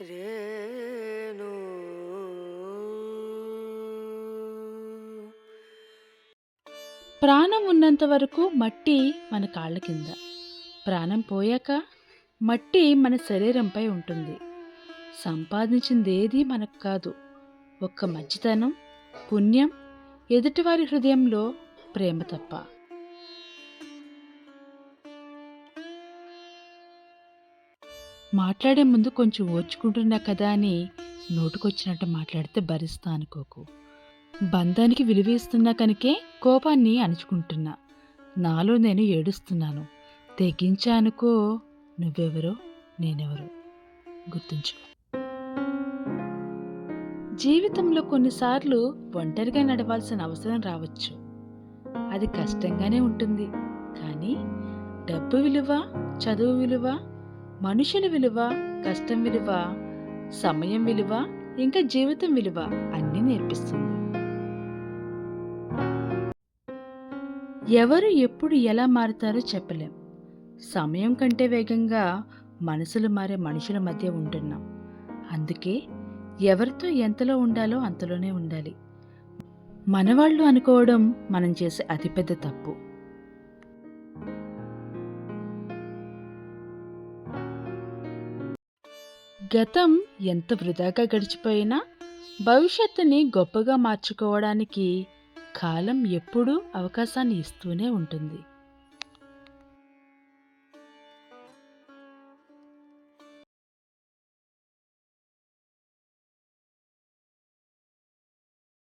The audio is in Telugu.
రేణు. ప్రాణం ఉన్నంత వరకు మట్టి మన కాళ్ళ కింద. ప్రాణం పోయాక మట్టి మన శరీరంపై ఉంటుంది. సంపాదించిందేది మనకు కాదు. ఒక్క మంచితనం పుణ్యం ఎదుటివారి హృదయంలో ప్రేమ తప్ప. మాట్లాడే ముందు కొంచెం ఓర్చుకుంటున్నా కదా అని నోటుకొచ్చినట్టు మాట్లాడితే భరిస్తా అనుకోకు. బంధానికి విలువేస్తున్నా కనుకే కోపాన్ని అణుచుకుంటున్నా. నాలో నేను ఏడుస్తున్నాను. తెగించానుకో నువ్వెవరో నేనెవరో గుర్తుంచుకో. జీవితంలో కొన్నిసార్లు ఒంటరిగా నడవాల్సిన అవసరం రావచ్చు. అది కష్టంగానే ఉంటుంది. కానీ డబ్బు విలువ చదువు విలువ మనుషుల విలువ కష్టం విలువ సమయం విలువ ఇంకా జీవితం విలువ అన్నీ నేర్పిస్తుంది. ఎవరు ఎప్పుడు ఎలా మారుతారో చెప్పలేం. సమయం కంటే వేగంగా మనసులు మారే మనుషుల మధ్య ఉంటున్నాం. అందుకే ఎవరితో ఎంతలో ఉండాలో అంతలోనే ఉండాలి. మనవాళ్ళు అనుకోవడం మనం చేసే అతిపెద్ద తప్పు. గతం ఎంత వృధాగా గడిచిపోయినా భవిష్యత్తుని గొప్పగా మార్చుకోవడానికి కాలం ఎప్పుడూ అవకాశాన్ని ఇస్తూనే ఉంటుంది.